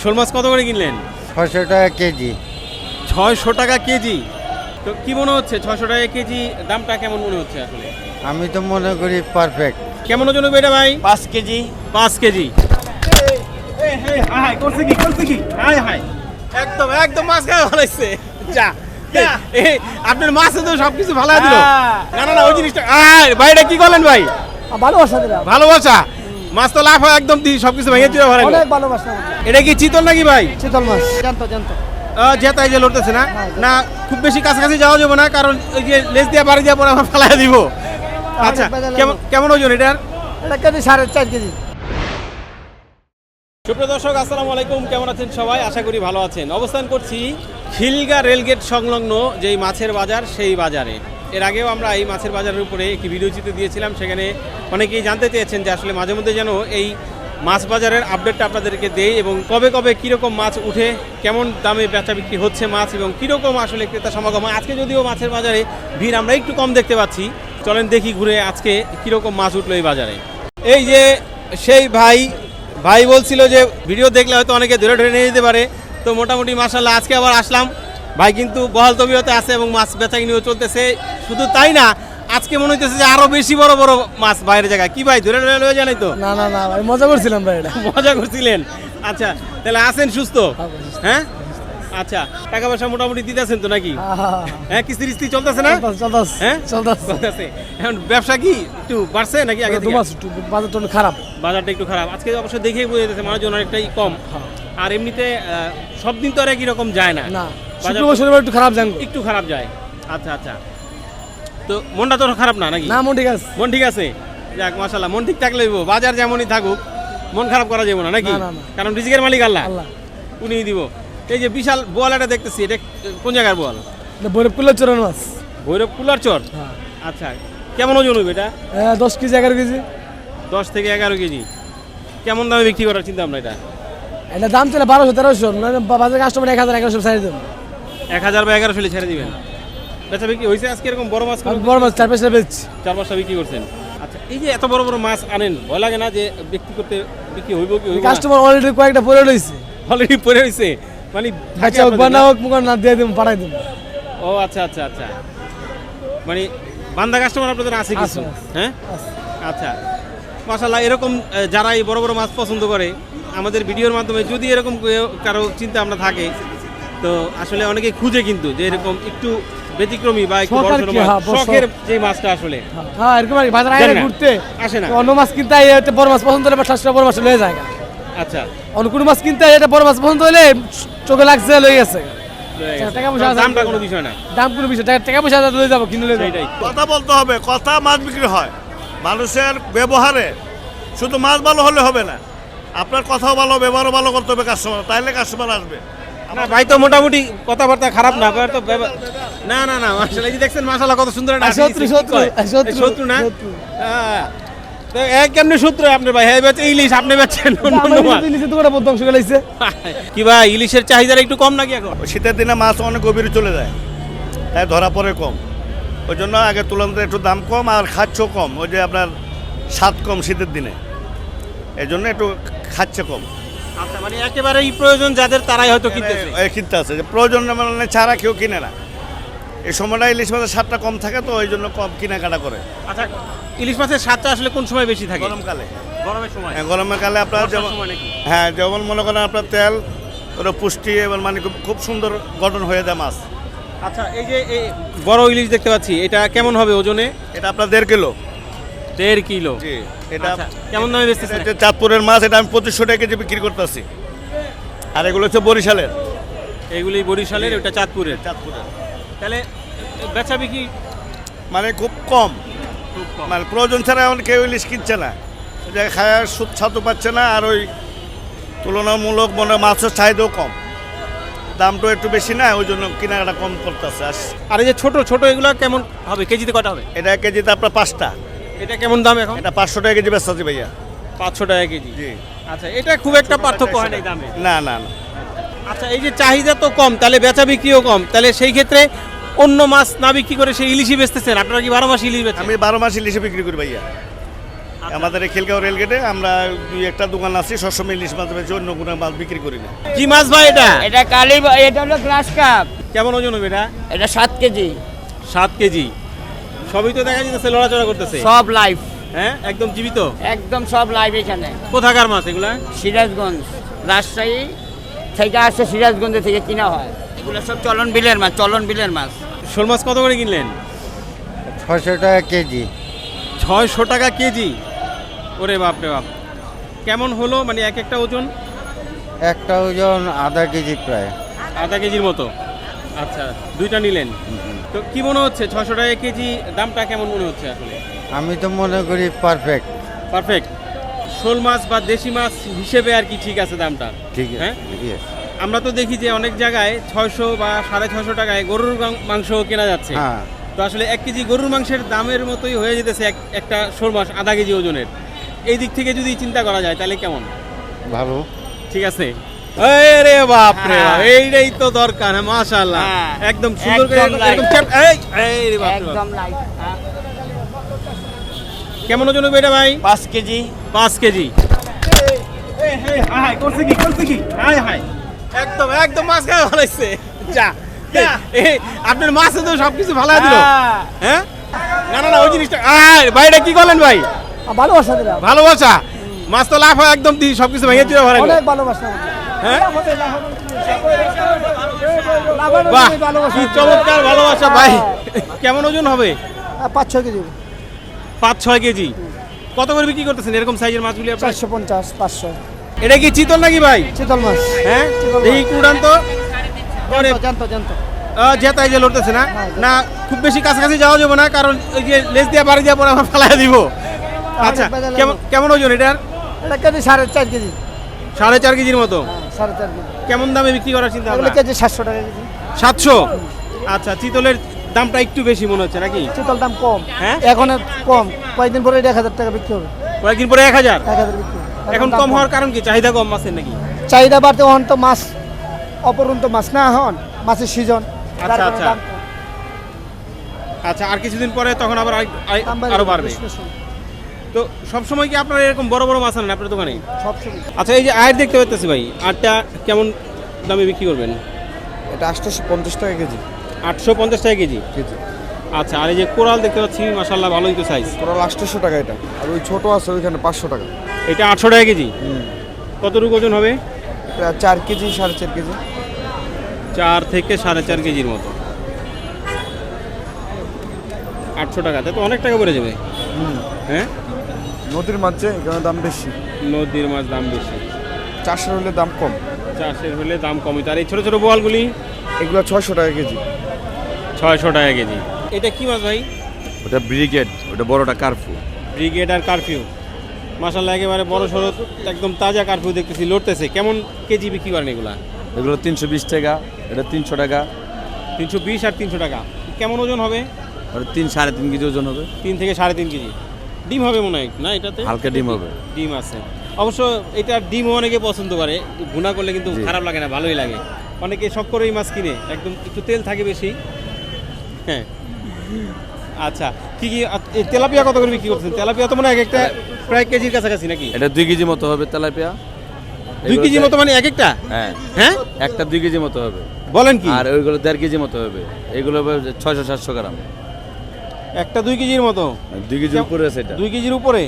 শোল মাছ কত করে কিনলেন? ছশো টাকা কেজি। ছয়শো টাকা কেজি? তো কি মনে হচ্ছে? ছয়শো টাকা কেজি দামটা কেমন মনে হচ্ছে আসলে? আমি তো মনে করি পারফেক্ট কেমন ওজন হবে এটা ভাই? পাঁচ কেজি। পাঁচ কেজি। করছে কি করছে কি? হাই হাই। একদম একদম মাছ খাওয়া ভালাইছে যা। আপনার মাছে তো সবকিছু ভালো দিল না না না ওই জিনিসটা ভাই এটা কি করলেন ভাই? ভালোবাসা দিলাম। ভালোবাসা? মাছ তো লাভ হয় একদম দি সবকিছু ভেঙে চুরে ভালো অনেক ভালোবাসা। এটা কি চিতল নাকি ভাই? চিতল মাছ। জানতো জানতো জেতাই যে লড়তেছে না? না খুব বেশি কাছাকাছি যাওয়া যাবে না কারণ ওই যে লেজ দিয়ে বাড়ি দিয়ে পরে আমার ফালাই দিব। আচ্ছা কেমন কেমন ওজন এটার? এটা কেজি সাড়ে চার কেজি। সুপ্রিয় দর্শক আসসালামু আলাইকুম। কেমন আছেন সবাই? আশা করি ভালো আছেন। অবস্থান করছি খিলগা রেলগেট সংলগ্ন যেই মাছের বাজার সেই বাজারে। এর আগেও আমরা এই মাছের বাজারের উপরে একটি ভিডিও চিত্র দিয়েছিলাম, সেখানে অনেকেই জানতে চেয়েছেন যে আসলে মাঝে মধ্যে যেন এই মাছ বাজারের আপডেটটা আপনাদেরকে দেই এবং কবে কবে কীরকম মাছ উঠে, কেমন দামে বেচা বিক্রি হচ্ছে মাছ এবং কীরকম আসলে ক্রেতা সমাগম। আজকে যদিও মাছের বাজারে ভিড় আমরা একটু কম দেখতে পাচ্ছি, চলেন দেখি ঘুরে আজকে কীরকম মাছ উঠল এই বাজারে এই যে সেই ভাই ভাই বলছিল যে ভিডিও দেখলে হয়তো অনেকে ধরে ধরে নিয়ে যেতে পারে, তো মোটামুটি মাসাল্লাহ আজকে আবার আসলাম ভাই কিন্তু বহাল তবিয়তে আছে এবং মাছ বেচা কিনেও চলতেছে। শুধু তাই না আজকে মনে হইতেছে যে আরও বেশি বড় বড় মাছ বাইরের জায়গায়। কি ভাই ধরে ধরে জানাই তো? না না না ভাই মজা করছিলাম ভাই এটা। মজা করছিলেন। আচ্ছা তাহলে আছেন সুস্থ? হ্যাঁ আচ্ছা টাকা পয়সা মোটামুটি দিতেছেন তো নাকি? হ্যাঁ কিস্তি কিস্তি চলতেছে না? চলতাস হ্যাঁ? চলতেছে। এখন ব্যবসা কি একটু বাড়ছে নাকি আগে থেকে? বাজারটা একটু খারাপ। বাজারটা একটু খারাপ। আজকে অবশ্য দেখেই বোঝা যাচ্ছে মানুষজন অনেকটাই কম। আর এমনিতে সব দিন তো আর একই রকম যায় না। শুক্রবার শনিবার একটু খারাপ জানব একটু খারাপ যায়। আচ্ছা আচ্ছা। তো মনটা তো খারাপ না নাকি? না মন ঠিক আছে। মন ঠিক আছে? যাক মাশাল্লাহ মন ঠিক থাকলে বাজার যেমনই থাকুক মন খারাপ করা যাবে না নাকি। কারণ রিজিকের মালিক আল্লাহ। আল্লাহ। উনিই দিব। এই যে বিশাল বোয়াল এটা দেখতেছি এটা কোন জায়গার বোয়াল? বরফ কুল্লা মাছ ভৈরব কুলার চর? হ্যাঁ। আচ্ছা কেমন ওজন হইবে এটা? দশ কেজি এগারো কেজি। দশ থেকে এগারো কেজি। কেমন দামে বিক্রি করার চিন্তা আমরা এটা? এটা দাম চলে বারোশো তেরোশো। মানে বাজার কাস্টমার এক হাজার এগারোশো সাইজ দেবো। এক হাজার বা এগারোশো ছেড়ে দিবেন। বেচা বিক্রি হয়েছে আজকে এরকম বড় মাছ বড় মাছ চার পয়সা বেচছি। চার পাঁচটা বিক্রি করছেন। আচ্ছা এই যে এত বড় বড় মাছ আনেন ভয় লাগে না যে বিক্রি করতে বিক্রি হইব কি হইব কাস্টমার অলরেডি কয়েকটা পরে রয়েছে অলরেডি পড়ে হয়েছে মানে আপনাদের বানা না? হোক মুখ না দিয়ে দিব পাঠাই দিব। ও আচ্ছা আচ্ছা আচ্ছা। মানে বান্দা কাস্টমার আপনাদের আছে কিছু। হ্যাঁ? আচ্ছা। মাশাল্লাহ এরকম যারা এই বড় বড় মাছ পছন্দ করে আমাদের ভিডিওর মাধ্যমে যদি এরকম কারও চিন্তা ভাবনা থাকে তো আসলে অনেকে খুঁজে কিন্তু যে এরকম একটু ব্যতিক্রমী বা একটু বড় শখের সড়ো মাছ হ্যাঁ, শখের যে মাছটা আসলে। হ্যাঁ এরকম আর কি, বাজার জানি না। ঘুরতে। আসে না। অন্য মাছ কিনতে আইয়ে একটা বড় মাছ পছন্দ হলে বা সাতশো বড় মাছ লয়ে যায়। আচ্ছা। অন্য কোনো মাছ কিনতে আইয়ে একটা বড় মাছ পছন্দ হলে চোখে লাগছে লয়ে গেছে। রয়ে গেছে। টাকা পয়সা আছে। দামটা কোনো বিষয় না। দাম কোনো বিষয় টাকা- টাকা পয়সা আছে, লয়ে যাব কিনে লয়ে যাব। সেইটাই। কথা বলতে হবে কথা মাছ বিক্রি হয়। মানুষের ব্যবহারে শুধু মাছ ভালো হলে হবে না। আপনার কথাও ভালো ব্যবহারও ভালো করতে হবে কাস্টমার তাইলে কাস্টমার আসবে। না ভাই তো মোটামুটি কথাবার্তা খারাপ না তো না না না আসলে এই যে দেখছেন মাশাআল্লাহ কত সুন্দর একটা শত্রু, শত্রু, শত্রু, না? হ্যাঁ। তো এক কেমনে সূত্র আপনার ভাই? হ্যাঁ বেচে ইলিশ আপনি বেচছেন তো গেলাইছে কি ভাই ইলিশের চাহিদাটা একটু কম নাকি এখন? শীতের দিনে মাছ অনেক গভীরে চলে যায় তাই ধরা পড়ে কম। ওই জন্য আগে তুলনাতে একটু দাম কম আর খাচ্ছেও কম ওই যে আপনার স্বাদ কম শীতের দিনে। এই জন্য একটু খাচ্ছে কম। আচ্ছা মানে একেবারেই প্রয়োজন যাদের তারাই হয়তো কিনতেছে। কিনতে আছে। যে প্রয়োজন মানে ছাড়া কেউ কিনে না। এই সময়টা ইলিশ মাছের স্বাদটা কম থাকে তো ওই জন্য কম কেনাকাটা করে। আচ্ছা ইলিশ মাছের স্বাদটা আসলে কোন সময় বেশি থাকে? গরমকালে। গরমের সময়? হ্যাঁ, গরমের কালে আপনার যেমন হ্যাঁ যেমন মনে করেন আপনার তেল ওটা পুষ্টি এবং মানে খুব- খুব সুন্দর গঠন হয়ে যায় মাছ। আচ্ছা এই যে বড় ইলিশ দেখতে পাচ্ছি এটা কেমন হবে ওজনে? এটা আপনার দেড় কিলো। দেড় কিলো। জি এটা আচ্ছা, কেমন দামে বেচতেছেন? এটা চাঁদপুরের মাছ এটা আমি পঁচিশশো টাকা কেজি বিক্রি করতেছি। আর এগুলো হচ্ছে বরিশালের। এগুলি বরিশালের ওটা চাঁদপুরের। চাঁদপুরের। তাহলে বেচা বিক্রি মানে খুব কম। মানে প্রয়োজন ছাড়া এখন কেউ ইলিশ কিনছে না। যে খায়ার সুদ ছাতু পাচ্ছে না আর ওই তুলনামূলক মনে মাছের চাহিদাও কম। দামটাও একটু বেশি না ওই জন্য কেনাকাটা কম করতেছে। আর আর এই যে ছোট ছোট এগুলো কেমন হবে? কেজিতে কটা হবে? এটা কেজিতে আপনার পাঁচটা। এটা কেমন দাম এখন? এটা পাঁচশো টাকা কেজি বেচতেছি ভাইয়া। পাঁচশো টাকা কেজি? জি। আচ্ছা এটা খুব একটা পার্থক্য হয় না দামে? না না না। আচ্ছা এই যে চাহিদা তো কম তাহলে বেচা বিক্রিও কম। তাহলে সেই ক্ষেত্রে অন্য মাছ না বিক্রি করে সেই ইলিশই বেচতেছেন? আপনারা কি বারো মাস ইলিশ বেচেন? আমি বারো মাস ইলিশে বিক্রি করি ভাইয়া। আমাদের এই খিলগাঁও রেলগেটে আমরা দুই একটা দোকান আছি সবসময় ইলিশ মাছ বেশি অন্য কোনো মাছ বিক্রি করি না। কি মাছ ভাই এটা? এটা কালি এটা হলো গ্লাস কাপ। কেমন ওজন হবে এটা? এটা সাত কেজি। সাত কেজি। সবই তো দেখা যাচ্ছে লড়াচড়া করতেছে। সব লাইভ হ্যাঁ? একদম জীবিত? একদম সব লাইভ এখানে। কোথাকার মাছ এগুলা? সিরাজগঞ্জ। রাজশাহী থেকে আসে সিরাজগঞ্জ থেকে কিনা হয়। এগুলো সব চলন বিলের মাছ চলন বিলের মাছ। শোল মাছ কত করে কিনলেন? ছশো টাকা কেজি। ছয়শো টাকা কেজি? ওরে বাপ রে বাপ। কেমন হলো? মানে এক একটা ওজন? একটা ওজন আধা কেজি প্রায়। আধা কেজির মতো। আচ্ছা দুইটা নিলেন। তো কি মনে হচ্ছে ছশো টাকা কেজি দামটা কেমন মনে হচ্ছে আসলে? আমি তো মনে করি পারফেক্ট পারফেক্ট শোল মাছ বা দেশি মাছ হিসেবে আর কি ঠিক আছে দামটা? ঠিক হ্যাঁ? ঠিক আমরা তো দেখি যে অনেক জায়গায় ছয়শো বা সাড়ে ছশো টাকায় গরুর মাংস কেনা যাচ্ছে। হ্যাঁ। তো আসলে এক কেজি গরুর মাংসের দামের মতোই হয়ে যেতেছে এক একটা শোল মাছ আধা কেজি ওজনের। এই দিক থেকে যদি চিন্তা করা যায় তাহলে কেমন? ভালো। ঠিক আছে। রে বাপ রে হ্যাঁ। এইটাই তো দরকার হ্যাঁ মাশাআল্লাহ। হ্যাঁ। একদম সুন্দর করে একদম এই এই রে বাপ। একদম লাইভ কেমন ওজন হবে এটা ভাই? পাঁচ কেজি। পাঁচ কেজি। এই, এই, হাই, করছে কি করছে কি? হাই হাই। একদম একদম মাছ খাওয়া ভালাইছে যা যা, আপনার মাছে তো সবকিছু ভালো দিল। হ্যাঁ। না না না ওই জিনিসটা আয়, কি করলেন ভাই? ভালোবাসা দিলাম। ভালোবাসা? মাছ তো লাভ হয় একদম সবকিছু ভেঙে অনেক ভালোবাসা হ্যাঁ? লাভের বাহ উপরে ভালোবাসা। কি চমৎকার ভালোবাসা ভাই। কেমন ওজন হবে? হ্যাঁ, পাঁচ ছয় কেজি পাঁচ ছয় কেজি। কত করে বিক্রি করতেছেন? এরকম সাইজের মাছগুলি আপনার? চারশো পঞ্চাশ পাঁচশো। এটা কি চিতল নাকি ভাই? চিতল মাছ। হ্যাঁ? চিতল দেখি কুড়ান তো আরে, জানতো। জানতো জেতাই যে লড়তেছে না? হ্যাঁ, না খুব বেশি কাছাকাছি যাওয়া যাবে না কারণ ওই যে লেজ দিয়ে বাড়ি দিয়ে পরে আমার ফালাই দিব। আচ্ছা কেমন কেমন ওজন এটার? এটা কেজি সাড়ে চার কেজি। সাড়ে চার কেজির মতো। হ্যাঁ, সাড়ে চার কেজি কেমন দামে বিক্রি করার চিন্তা ভাবনা? কেজি সাতশো টাকা কেজি। সাতশো? আচ্ছা চিতলের দামটা একটু বেশি মনে হচ্ছে নাকি? চিতল দাম কম। হ্যাঁ? এখন কম। কয়েকদিন পরে এক হাজার টাকা বিক্রি হবে। কয়েকদিন পরে এক হাজার? এক হাজার বিক্রি হবে। এখন কম হওয়ার কারণ কি? চাহিদা কম মাছের নাকি? চাহিদা বাড়তে হন তো মাছ অপরন্ত মাছ না হন মাছের সিজন আচ্ছা, আচ্ছা। আচ্ছা আর কিছুদিন পরে তখন আবার আরও বাড়বে। তো সবসময় কি আপনার এরকম বড় বড় মাছ আনেন আপনার দোকানে? সব সময় আচ্ছা এই যে আয়ের দেখতে পাচ্ছি ভাই আটটা কেমন দামে বিক্রি করবেন? এটা আটশোশো পঞ্চাশ টাকা কেজি। আটশো পঞ্চাশ টাকা কেজি? কেজি। আচ্ছা আর এই যে কোরাল দেখতে পাচ্ছি মাসাল্লাহ ভালোই তো সাইজ টোটাল আটশোশো টাকা এটা আর ওই ছোটো আছে ওইখানে পাঁচশো টাকা। এটা আটশো টাকা কেজি? কতটুকু ওজন হবে? এটা চার কেজি সাড়ে চার কেজি। চার থেকে সাড়ে চার কেজির মতো। আটশো টাকা তাই তো অনেক টাকা পড়ে যাবে। হ্যাঁ? নদীর মাছে এখানে দাম বেশি? নদীর মাছ দাম বেশি। চারশো হলে দাম কম? চাষের হলে দাম কমই তার এই ছোটো ছোটো বোয়ালগুলি? এগুলো ছয়শো টাকা কেজি। ছয়শো টাকা কেজি। এটা কি মাছ ভাই? ওটা ব্রিগেড ওটা বড়টা কারফিউ ব্রিগেড আর কারফিউ। মাসাল্লাহ একেবারে বড় সড়ো একদম তাজা কারফিউ দেখতেছি লড়তেছে। কেমন কেজি বিক্রি করেন এগুলা? এগুলো তিনশো বিশ টাকা এটা তিনশো টাকা। তিনশো বিশ আর তিনশো টাকা। কেমন ওজন হবে? আর তিন সাড়ে তিন কেজি ওজন হবে। তিন থেকে সাড়ে তিন কেজি। ডিম হবে মনে হয় না এটাতে? হালকা ডিম হবে। ডিম আছে। অবশ্য এটা ডিম অনেকে পছন্দ করে ভুনা করলে কিন্তু খারাপ লাগে না ভালোই লাগে। অনেকে শখ করেই মাছ কিনে একদম একটু তেল থাকে বেশি। হ্যাঁ। আচ্ছা কি কি তেলাপিয়া কত করে বিক্রি করছেন? তেলাপিয়া তো মনে এক একটা প্রায় কেজির কাছাকাছি নাকি? এটা দুই কেজি মতো হবে তেলাপিয়া। দুই কেজির মতো মানে এক একটা? হ্যাঁ। হ্যাঁ? একটা দুই কেজি মতো হবে। বলেন কি? আর ওইগুলো দেড় কেজি মতো হবে। এগুলো ছয়শো সাতশো গ্রাম। একটা দুই কেজির মতো? দুই কেজি উপরে আছে এটা। দুই কেজির উপরে?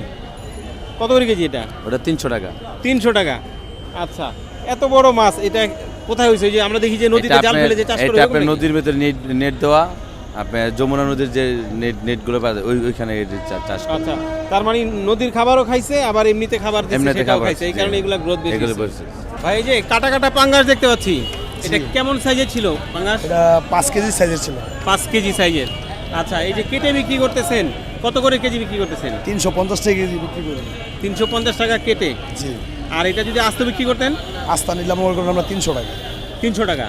কত করে কেজি এটা? ওটা তিনশো টাকা। তিনশো টাকা। আচ্ছা এত বড় মাছ এটা কোথায় হয়েছে? যে আমরা দেখি যে নদীতে জাল ফেলে যে চাষ করে এটা আপনার নদীর ভেতরে নেট নেট দেওয়া আপনার যমুনা নদীর যে নেট নেটগুলো পাওয়া যায় ওই ওইখানে এই চাষ আচ্ছা তার মানে নদীর খাবারও খাইছে আবার এমনিতে খাবার দিচ্ছে সেটাও খাইছে। এই কারণে এগুলা গ্রোথ বেশি এগুলো হয়েছে। বলছে ভাই এই যে কাটা কাটা পাঙ্গাস দেখতে পাচ্ছি এটা কেমন সাইজের ছিল পাঙ্গাস? এটা পাঁচ কেজি সাইজের ছিল। পাঁচ কেজি সাইজের আচ্ছা এই যে কেটে বিক্রি করতেছেন কত করে কেজি বিক্রি করতেছেন? তিনশো পঞ্চাশ টাকা কেজি বিক্রি করি। তিনশো পঞ্চাশ টাকা কেটে? জি। আর এটা যদি আস্ত বিক্রি করতেন? আস্তা নিলাম আমরা তিনশো টাকা। তিনশো টাকা?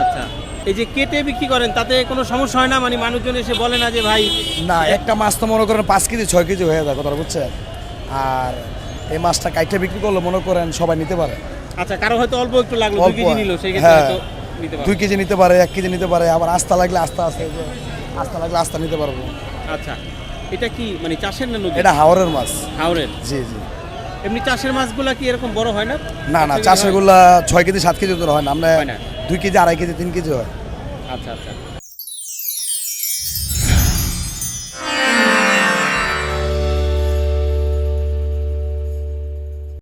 আচ্ছা এই যে কেটে বিক্রি করেন তাতে কোনো সমস্যা হয় না? মানে মানুষজন এসে বলে না যে ভাই না একটা মাছ তো মনে করেন পাঁচ কেজি ছয় কেজি হয়ে যায় কথা বুঝছেন? আর এই মাছটা কাইটে বিক্রি করলে মনে করেন সবাই নিতে পারে। আচ্ছা কারও হয়তো অল্প একটু লাগল দুই কেজি। নিল সেই ক্ষেত্রে হ্যাঁ। হয়তো নিতে পারবে দুই কেজি নিতে পারে এক কেজি নিতে পারে আবার আস্তা লাগলে আস্তা আছে। আস্তা লাগলে আস্তা নিতে পারব। আচ্ছা এটা কি মানে চাষের না নদী এটা হাওরের মাছ। হাওরের? জি জি। এমনি চাষের মাছগুলা কি এরকম বড় হয় না? না না চাষেরগুলা চাষেরগুলা ছয় কেজি সাত কেজি ওজন হয় না। আমরা। দুই কেজি আড়াই কেজি তিন কেজি হয়। আচ্ছা আচ্ছা।